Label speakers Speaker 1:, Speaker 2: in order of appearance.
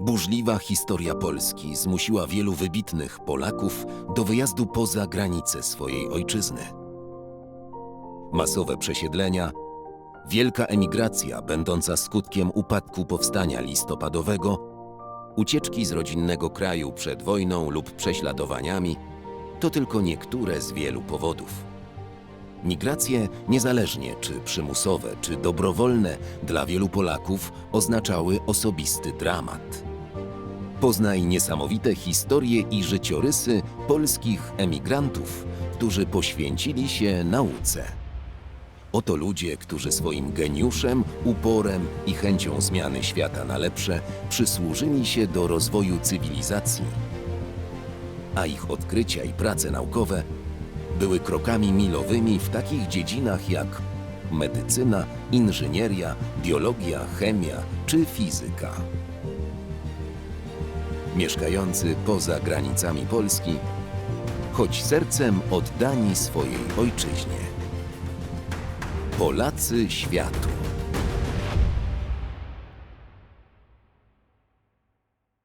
Speaker 1: Burzliwa historia Polski zmusiła wielu wybitnych Polaków do wyjazdu poza granice swojej ojczyzny. Masowe przesiedlenia, wielka emigracja będąca skutkiem upadku powstania listopadowego, ucieczki z rodzinnego kraju przed wojną lub prześladowaniami to tylko niektóre z wielu powodów. Migracje, niezależnie czy przymusowe, czy dobrowolne, dla wielu Polaków oznaczały osobisty dramat. Poznaj niesamowite historie i życiorysy polskich emigrantów, którzy poświęcili się nauce. Oto ludzie, którzy swoim geniuszem, uporem i chęcią zmiany świata na lepsze przysłużyli się do rozwoju cywilizacji, a ich odkrycia i prace naukowe były krokami milowymi w takich dziedzinach jak medycyna, inżynieria, biologia, chemia czy fizyka. Mieszkający poza granicami Polski, choć sercem oddani swojej ojczyźnie. Polacy światu.